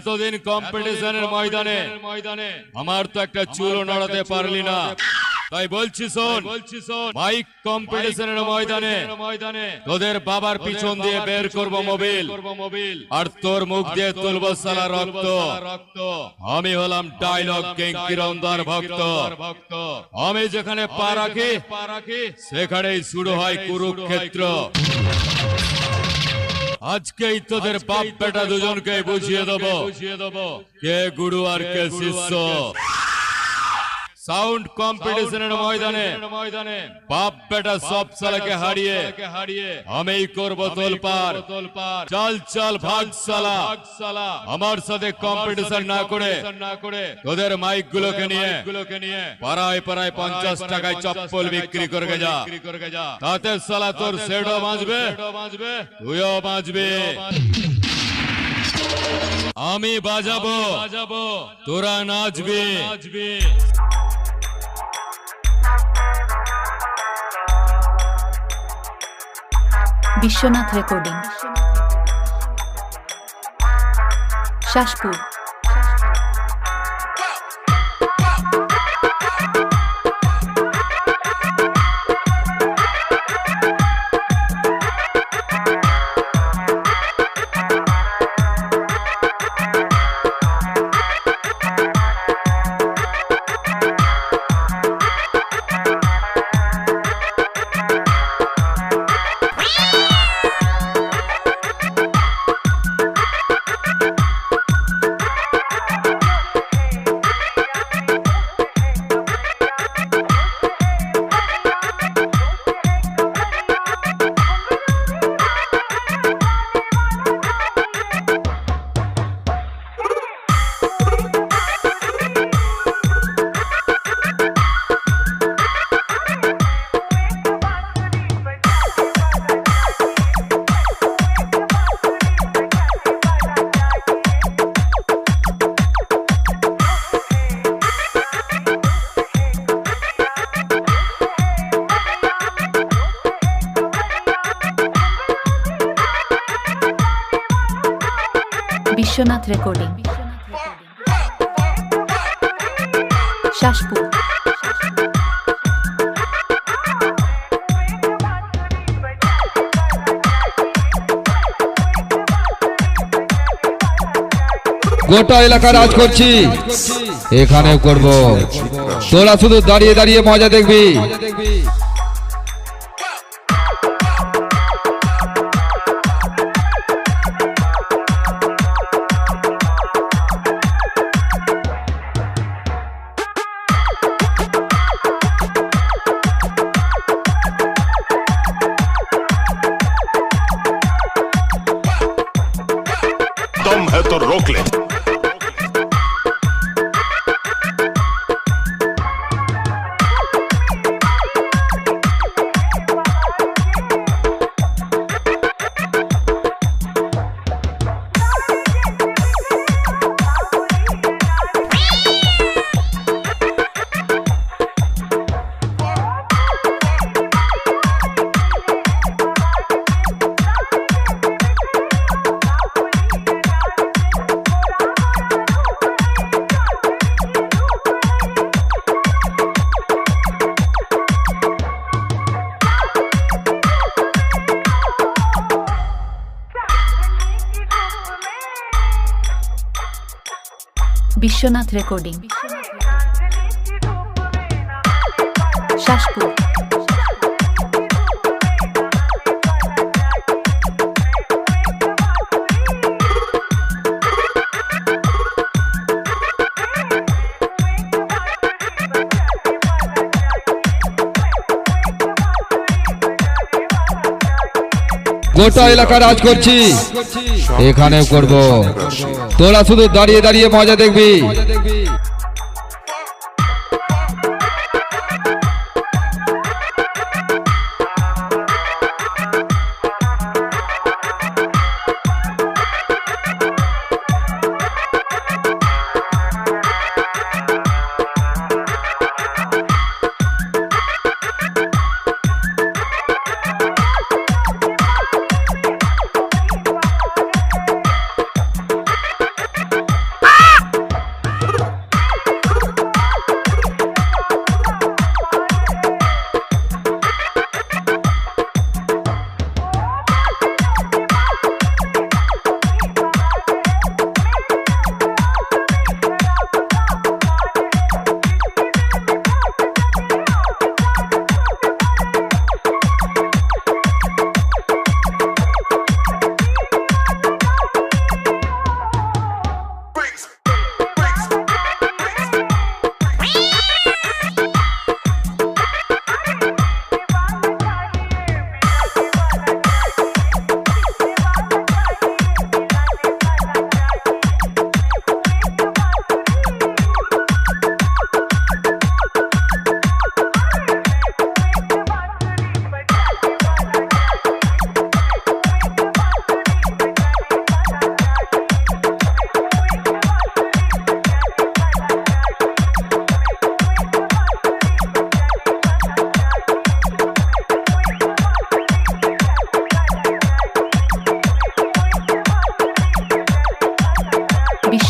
এতদিন কম্পিটিশনের ময়দানে ময়দানে আমার তো একটা চুলও নড়াতে পারলি না। তাই বলছি শোন বলছি শোন। বাইক কম্পিটিশনের ময়দানে ময়দানে তোদের বাবার পিছন দিয়ে বের করব মোবিল মোবিল আর তোর মুখ দিয়ে তুলব সালা রক্ত। রক্ত। আমি হলাম ডায়লগ কিং কিরণদার ভক্ত। ভক্ত। আমি যেখানে পা রাখি পা রাখি সেখানেই শুরু হয় কুরুক্ষেত্র। আজকেই তোদের বাপ বেটা দুজনকে বুঝিয়ে দেবো। বুঝিয়ে দেবো। কে গুরু আর কে শিষ্য? সাউন্ড কম্পিটিশনের ময়দানে ময়দানে বাপ বেটা সব সালাকে হারিয়ে হারিয়ে আমি করব তোলপার তোলপার চল চল ভাগ সালা। সালা। আমার সাথে কম্পিটিশন না করে না করে তোদের মাইক গুলোকে নিয়ে গুলোকে নিয়ে পাড়ায় পাড়ায় পঞ্চাশ টাকায় চপ্পল বিক্রি করে যা। তাতে সালা তোর সেডও বাঁচবে বাঁচবে তুইও বাঁচবে আমি বাজাবো। বাজাবো। তোরা নাচবি। নাচবি। বিশ্বনাথ রেকর্ডিং। শাসপুর। বিশ্বনাথ রেকর্ডিং। শাসপুর। গোটা এলাকা রাজ করছি। এখানেও করব। তোরা শুধু দাঁড়িয়ে দাঁড়িয়ে মজা দেখবি। Tom, это Рокли. বিশ্বনাথ রেকর্ডিং। শাসপুর। গোটা এলাকা রাজ করছি। এখানেও করব। তোরা শুধু দাঁড়িয়ে দাঁড়িয়ে মজা দেখবি।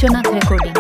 विश्वनाथ रिकॉर्डिंग